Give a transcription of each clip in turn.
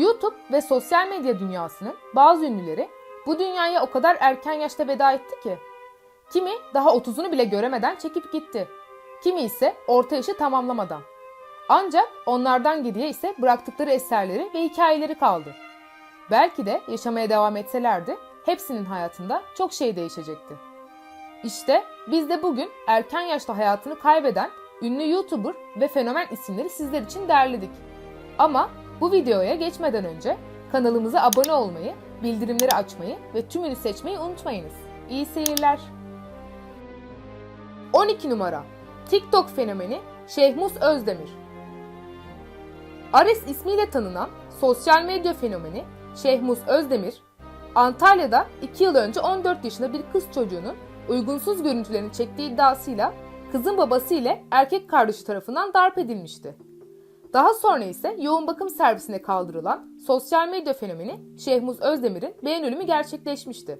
YouTube ve sosyal medya dünyasının bazı ünlüleri bu dünyaya o kadar erken yaşta veda etti ki. Kimi daha 30'unu bile göremeden çekip gitti. Kimi ise orta yaşı tamamlamadan. Ancak onlardan geriye ise bıraktıkları eserleri ve hikayeleri kaldı. Belki de yaşamaya devam etselerdi hepsinin hayatında çok şey değişecekti. İşte biz de bugün erken yaşta hayatını kaybeden ünlü YouTuber ve fenomen isimleri sizler için derledik. Ama bu videoya geçmeden önce kanalımıza abone olmayı, bildirimleri açmayı ve tümünü seçmeyi unutmayınız. İyi seyirler. 12 numara TikTok fenomeni Şehmus Özdemir Ares ismiyle tanınan sosyal medya fenomeni Şehmus Özdemir, Antalya'da 2 yıl önce 14 yaşında bir kız çocuğunun uygunsuz görüntülerini çektiği iddiasıyla kızın babası ile erkek kardeşi tarafından darp edilmişti. Daha sonra ise yoğun bakım servisine kaldırılan sosyal medya fenomeni Şehmuz Özdemir'in beğen ölümü gerçekleşmişti.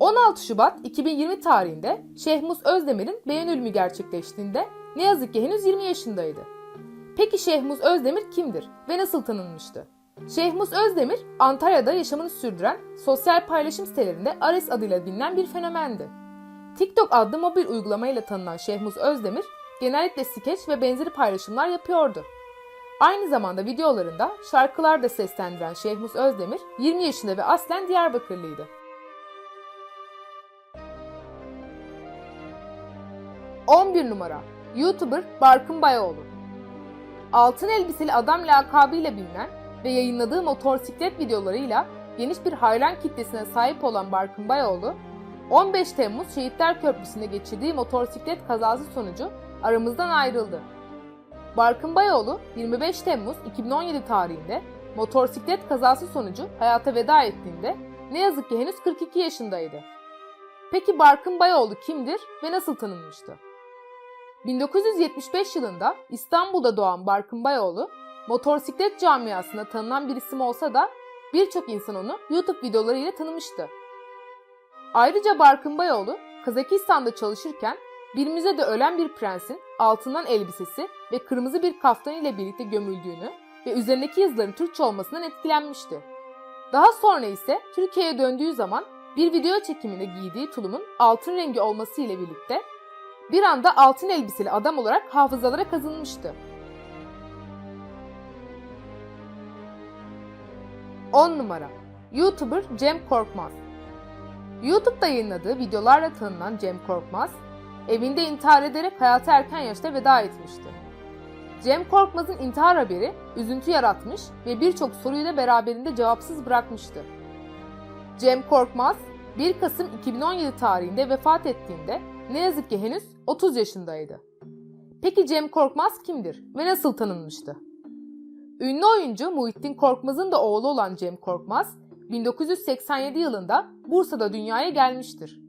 16 Şubat 2020 tarihinde Şehmuz Özdemir'in beğen ölümü gerçekleştiğinde ne yazık ki henüz 20 yaşındaydı. Peki Şehmuz Özdemir kimdir ve nasıl tanınmıştı? Şehmus Özdemir, Antalya'da yaşamını sürdüren sosyal paylaşım sitelerinde Ares adıyla bilinen bir fenomendi. TikTok adlı mobil uygulamayla tanınan Şehmus Özdemir, genellikle skeç ve benzeri paylaşımlar yapıyordu. Aynı zamanda videolarında şarkılar da seslendiren Şehmus Özdemir, 20 yaşında ve aslen Diyarbakırlıydı. ...11 numara YouTuber Barkın Bayoğlu Altın elbiseli adam lakabıyla bilinen ve yayınladığı motosiklet videolarıyla geniş bir hayran kitlesine sahip olan Barkın Bayoğlu, 15 Temmuz Şehitler Köprüsü'nde geçirdiği motosiklet kazası sonucu aramızdan ayrıldı. Barkın Bayoğlu 25 Temmuz 2017 tarihinde motosiklet kazası sonucu hayata veda ettiğinde ne yazık ki henüz 42 yaşındaydı. Peki Barkın Bayoğlu kimdir ve nasıl tanınmıştı? 1975 yılında İstanbul'da doğan Barkın Bayoğlu, motosiklet camiasında tanınan bir isim olsa da birçok insan onu YouTube videolarıyla tanımıştı. Ayrıca Barkın Bayoğlu, Kazakistan'da çalışırken bir müzede ölen bir prensin altından elbisesi ve kırmızı bir kaftan ile birlikte gömüldüğünü ve üzerindeki yazıların Türkçe olmasından etkilenmişti. Daha sonra ise Türkiye'ye döndüğü zaman bir video çekiminde giydiği tulumun altın rengi olması ile birlikte bir anda altın elbiseli adam olarak hafızalara kazınmıştı. 10 numara YouTuber Cem Korkmaz YouTube'da yayınladığı videolarla tanınan Cem Korkmaz, evinde intihar ederek hayata erken yaşta veda etmişti. Cem Korkmaz'ın intihar haberi üzüntü yaratmış ve birçok soruyu da beraberinde cevapsız bırakmıştı. Cem Korkmaz, 1 Kasım 2017 tarihinde vefat ettiğinde ne yazık ki henüz 30 yaşındaydı. Peki Cem Korkmaz kimdir ve nasıl tanınmıştı? Ünlü oyuncu Muhittin Korkmaz'ın da oğlu olan Cem Korkmaz, 1987 yılında Bursa'da dünyaya gelmiştir.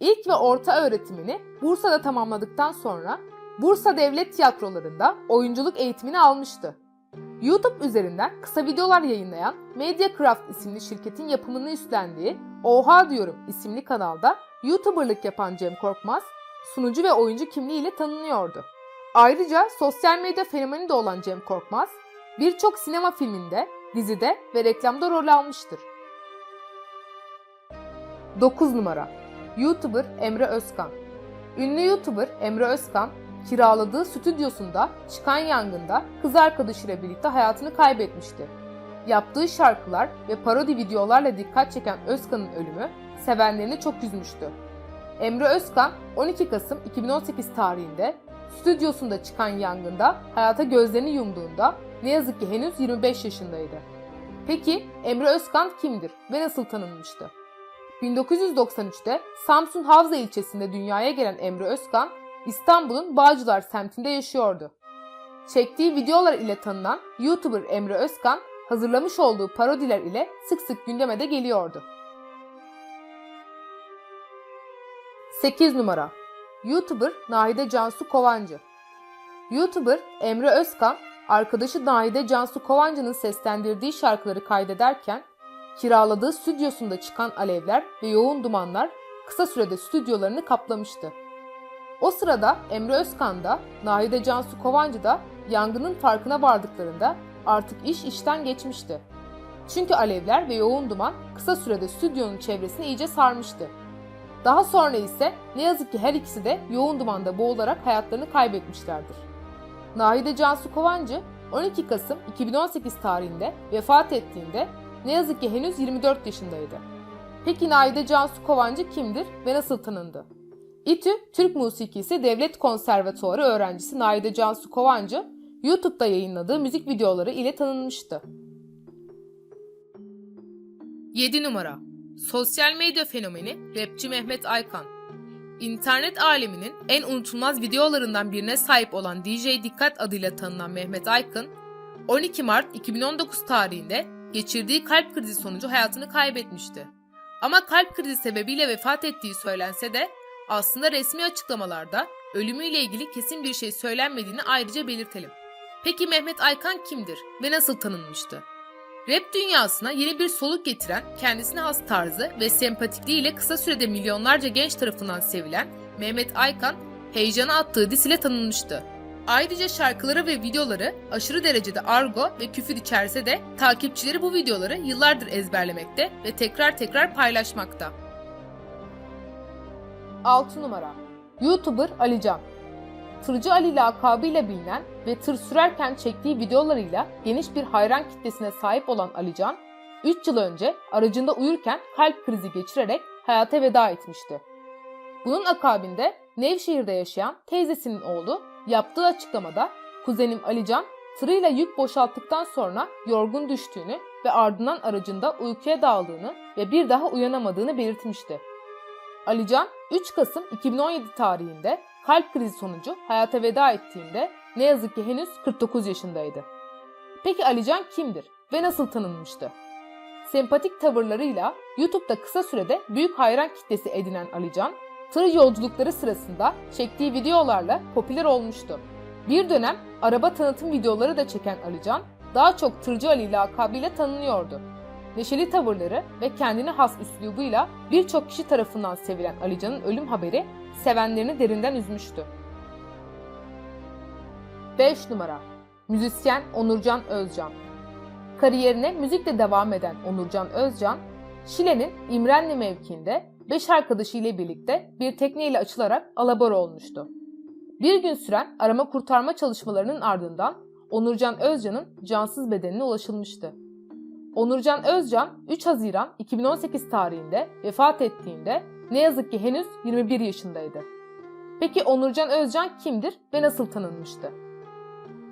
İlk ve orta öğretimini Bursa'da tamamladıktan sonra Bursa Devlet Tiyatrolarında oyunculuk eğitimini almıştı. YouTube üzerinden kısa videolar yayınlayan Mediacraft isimli şirketin yapımını üstlendiği Oha Diyorum isimli kanalda YouTuber'lık yapan Cem Korkmaz, sunucu ve oyuncu kimliğiyle tanınıyordu. Ayrıca sosyal medya fenomeni de olan Cem Korkmaz, birçok sinema filminde, dizide ve reklamda rol almıştır. 9 numara YouTuber Emre Özkan Ünlü YouTuber Emre Özkan, kiraladığı stüdyosunda çıkan yangında kız arkadaşıyla birlikte hayatını kaybetmişti. Yaptığı şarkılar ve parodi videolarla dikkat çeken Özkan'ın ölümü sevenlerini çok üzmüştü. Emre Özkan 12 Kasım 2018 tarihinde stüdyosunda çıkan yangında hayata gözlerini yumduğunda ne yazık ki henüz 25 yaşındaydı. Peki Emre Özkan kimdir ve nasıl tanınmıştı? 1993'te Samsun Havza ilçesinde dünyaya gelen Emre Özkan, İstanbul'un Bağcılar semtinde yaşıyordu. Çektiği videolar ile tanınan YouTuber Emre Özkan, hazırlamış olduğu parodiler ile sık sık gündeme de geliyordu. 8 numara YouTuber Nahide Cansu Kovancı YouTuber Emre Özkan, arkadaşı Nahide Cansu Kovancı'nın seslendirdiği şarkıları kaydederken, kiraladığı stüdyosunda çıkan alevler ve yoğun dumanlar kısa sürede stüdyolarını kaplamıştı. O sırada Emre Özkan da Nahide Cansu Kovancı da yangının farkına vardıklarında artık iş işten geçmişti. Çünkü alevler ve yoğun duman kısa sürede stüdyonun çevresini iyice sarmıştı. Daha sonra ise ne yazık ki her ikisi de yoğun dumanda boğularak hayatlarını kaybetmişlerdir. Nahide Cansu Kovancı 12 Kasım 2018 tarihinde vefat ettiğinde ne yazık ki henüz 24 yaşındaydı. Peki Nahide Cansu Kovancı kimdir ve nasıl tanındı? İTÜ Türk Musikisi Devlet Konservatuarı öğrencisi Nahide Cansu Kovancı, YouTube'da yayınladığı müzik videoları ile tanınmıştı. 7 numara Sosyal medya fenomeni rapçi Mehmet Aykan İnternet aleminin en unutulmaz videolarından birine sahip olan DJ Dikkat adıyla tanınan Mehmet Aykın, 12 Mart 2019 tarihinde geçirdiği kalp krizi sonucu hayatını kaybetmişti. Ama kalp krizi sebebiyle vefat ettiği söylense de aslında resmi açıklamalarda ölümüyle ilgili kesin bir şey söylenmediğini ayrıca belirtelim. Peki Mehmet Aykan kimdir ve nasıl tanınmıştı? Rap dünyasına yeni bir soluk getiren, kendisine has tarzı ve sempatikliğiyle kısa sürede milyonlarca genç tarafından sevilen Mehmet Aykan, heyecana attığı dis ile tanınmıştı. Ayrıca şarkıları ve videoları aşırı derecede argo ve küfür içerse de takipçileri bu videoları yıllardır ezberlemekte ve tekrar tekrar paylaşmakta. 6 numara YouTuber Alican Tırcı Ali lakabıyla bilinen ve tır sürerken çektiği videolarıyla geniş bir hayran kitlesine sahip olan Alican, 3 yıl önce aracında uyurken kalp krizi geçirerek hayata veda etmişti. Bunun akabinde Nevşehir'de yaşayan teyzesinin oğlu yaptığı açıklamada kuzenim Alican tırıyla yük boşalttıktan sonra yorgun düştüğünü ve ardından aracında uykuya daldığını ve bir daha uyanamadığını belirtmişti. Alican 3 Kasım 2017 tarihinde kalp krizi sonucu hayata veda ettiğinde ne yazık ki henüz 49 yaşındaydı. Peki Alican kimdir ve nasıl tanınmıştı? Sempatik tavırlarıyla YouTube'da kısa sürede büyük hayran kitlesi edinen Alican, tır yolculukları sırasında çektiği videolarla popüler olmuştu. Bir dönem araba tanıtım videoları da çeken Alican, daha çok Tırcı Ali lakabıyla tanınıyordu. Neşeli tavırları ve kendine has üslubuyla birçok kişi tarafından sevilen Alican'ın ölüm haberi sevenlerini derinden üzmüştü. 5 numara Müzisyen Onurcan Özcan Kariyerine müzikle devam eden Onurcan Özcan, Şile'nin İmrenli mevkiinde 5 arkadaşı ile birlikte bir tekneyle açılarak alabora olmuştu. Bir gün süren arama kurtarma çalışmalarının ardından Onurcan Özcan'ın cansız bedenine ulaşılmıştı. Onurcan Özcan 3 Haziran 2018 tarihinde vefat ettiğinde ne yazık ki henüz 21 yaşındaydı. Peki Onurcan Özcan kimdir ve nasıl tanınmıştı?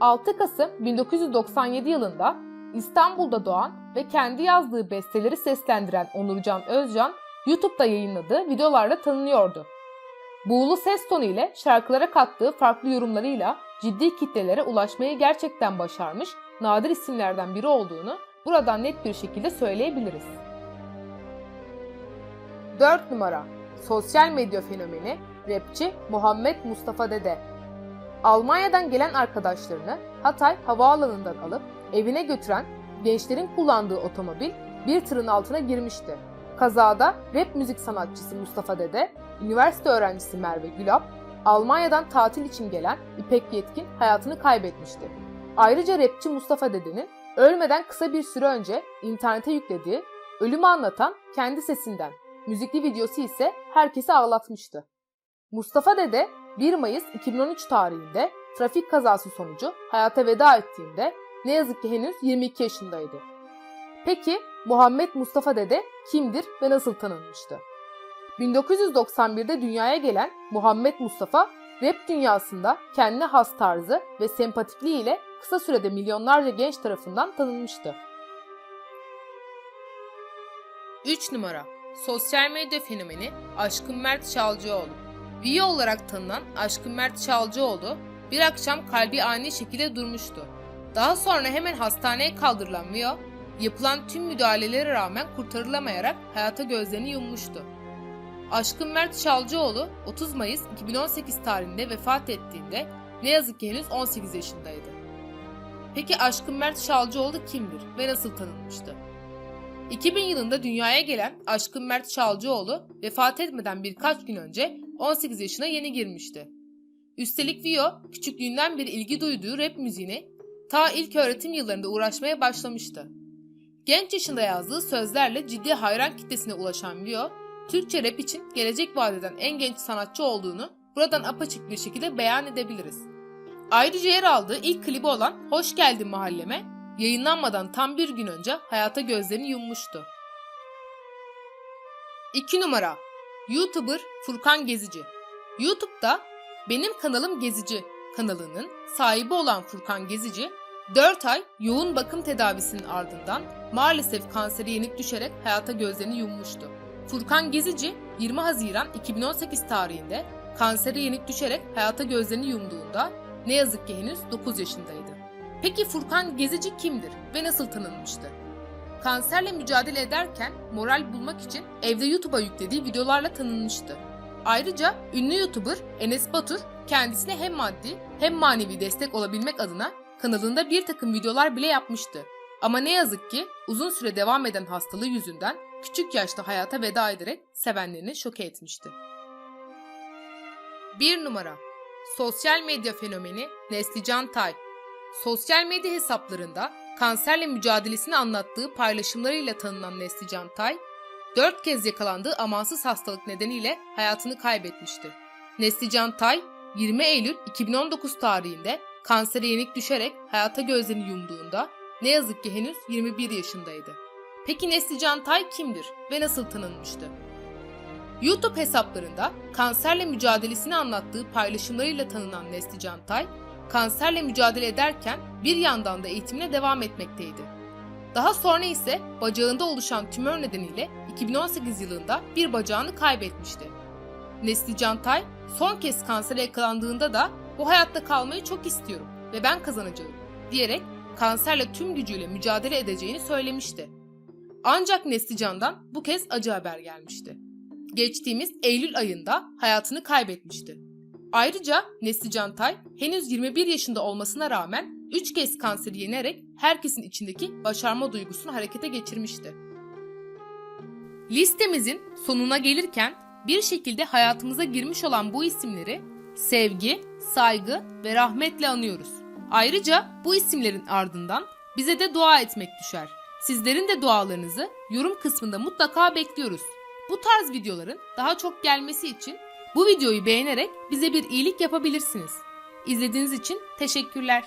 6 Kasım 1997 yılında İstanbul'da doğan ve kendi yazdığı besteleri seslendiren Onurcan Özcan, YouTube'da yayınladığı videolarla tanınıyordu. Buğulu ses tonu ile şarkılara kattığı farklı yorumlarıyla ciddi kitlelere ulaşmayı gerçekten başarmış nadir isimlerden biri olduğunu buradan net bir şekilde söyleyebiliriz. 4 numara Sosyal medya fenomeni rapçi Muhammed Mustafa Dede. Almanya'dan gelen arkadaşlarını Hatay havaalanından alıp evine götüren gençlerin kullandığı otomobil bir tırın altına girmişti. Kazada rap müzik sanatçısı Mustafa Dede, üniversite öğrencisi Merve Gülap, Almanya'dan tatil için gelen İpek Yetkin hayatını kaybetmişti. Ayrıca rapçi Mustafa Dede'nin ölmeden kısa bir süre önce internete yüklediği ölümü anlatan kendi sesinden müzikli videosu ise herkesi ağlatmıştı. Mustafa Dede 1 Mayıs 2013 tarihinde trafik kazası sonucu hayata veda ettiğinde ne yazık ki henüz 22 yaşındaydı. Peki Muhammed Mustafa Dede kimdir ve nasıl tanınmıştı? 1991'de dünyaya gelen Muhammed Mustafa, rap dünyasında kendine has tarzı ve sempatikliği ile kısa sürede milyonlarca genç tarafından tanınmıştı. 3 numara Sosyal medya fenomeni Aşkın Mert Çalcıoğlu. Vio olarak tanınan Aşkın Mert Çalcıoğlu bir akşam kalbi ani şekilde durmuştu. Daha sonra hemen hastaneye kaldırılan Vio, yapılan tüm müdahalelere rağmen kurtarılamayarak hayata gözlerini yummuştu. Aşkın Mert Çalcıoğlu 30 Mayıs 2018 tarihinde vefat ettiğinde ne yazık ki henüz 18 yaşındaydı. Peki Aşkın Mert Çalcıoğlu kimdir ve nasıl tanınmıştı? 2000 yılında dünyaya gelen Aşkın Mert Çalcıoğlu vefat etmeden birkaç gün önce 18 yaşına yeni girmişti. Üstelik Vio küçüklüğünden beri ilgi duyduğu rap müziğini ta ilk öğretim yıllarında uğraşmaya başlamıştı. Genç yaşında yazdığı sözlerle ciddi hayran kitlesine ulaşan Vio, Türkçe rap için gelecek vadeden en genç sanatçı olduğunu buradan apaçık bir şekilde beyan edebiliriz. Ayrıca yer aldığı ilk klibi olan Hoş Geldin Mahalleme, yayınlanmadan tam bir gün önce hayata gözlerini yummuştu. 2 numara YouTuber Furkan Gezici YouTube'da Benim Kanalım Gezici kanalının sahibi olan Furkan Gezici, 4 ay yoğun bakım tedavisinin ardından maalesef kanseri yenik düşerek hayata gözlerini yummuştu. Furkan Gezici 20 Haziran 2018 tarihinde kanseri yenik düşerek hayata gözlerini yumduğunda ne yazık ki henüz 9 yaşındaydı. Peki Furkan Gezici kimdir ve nasıl tanınmıştı? Kanserle mücadele ederken moral bulmak için evde YouTube'a yüklediği videolarla tanınmıştı. Ayrıca ünlü YouTuber Enes Batur kendisine hem maddi hem manevi destek olabilmek adına kanalında bir takım videolar bile yapmıştı. Ama ne yazık ki uzun süre devam eden hastalığı yüzünden küçük yaşta hayata veda ederek sevenlerini şoke etmişti. 1 numara Sosyal medya fenomeni Neslican Tay Sosyal medya hesaplarında kanserle mücadelesini anlattığı paylaşımlarıyla tanınan Neslican Tay, 4 kez yakalandığı amansız hastalık nedeniyle hayatını kaybetmişti. Neslican Tay, 20 Eylül 2019 tarihinde kansere yenik düşerek hayata gözlerini yumduğunda ne yazık ki henüz 21 yaşındaydı. Peki Neslican Tay kimdir ve nasıl tanınmıştı? YouTube hesaplarında kanserle mücadelesini anlattığı paylaşımlarıyla tanınan Neslican Tay, kanserle mücadele ederken bir yandan da eğitimine devam etmekteydi. Daha sonra ise bacağında oluşan tümör nedeniyle 2018 yılında bir bacağını kaybetmişti. Neslican Tay son kez kansere yakalandığında da bu hayatta kalmayı çok istiyorum ve ben kazanacağım diyerek kanserle tüm gücüyle mücadele edeceğini söylemişti. Ancak Neslican'dan bu kez acı haber gelmişti. Geçtiğimiz Eylül ayında hayatını kaybetmişti. Ayrıca Neslican Tay henüz 21 yaşında olmasına rağmen 3 kez kanseri yenerek herkesin içindeki başarma duygusunu harekete geçirmişti. Listemizin sonuna gelirken bir şekilde hayatımıza girmiş olan bu isimleri sevgi, saygı ve rahmetle anıyoruz. Ayrıca bu isimlerin ardından bize de dua etmek düşer. Sizlerin de dualarınızı yorum kısmında mutlaka bekliyoruz. Bu tarz videoların daha çok gelmesi için bu videoyu beğenerek bize bir iyilik yapabilirsiniz. İzlediğiniz için teşekkürler.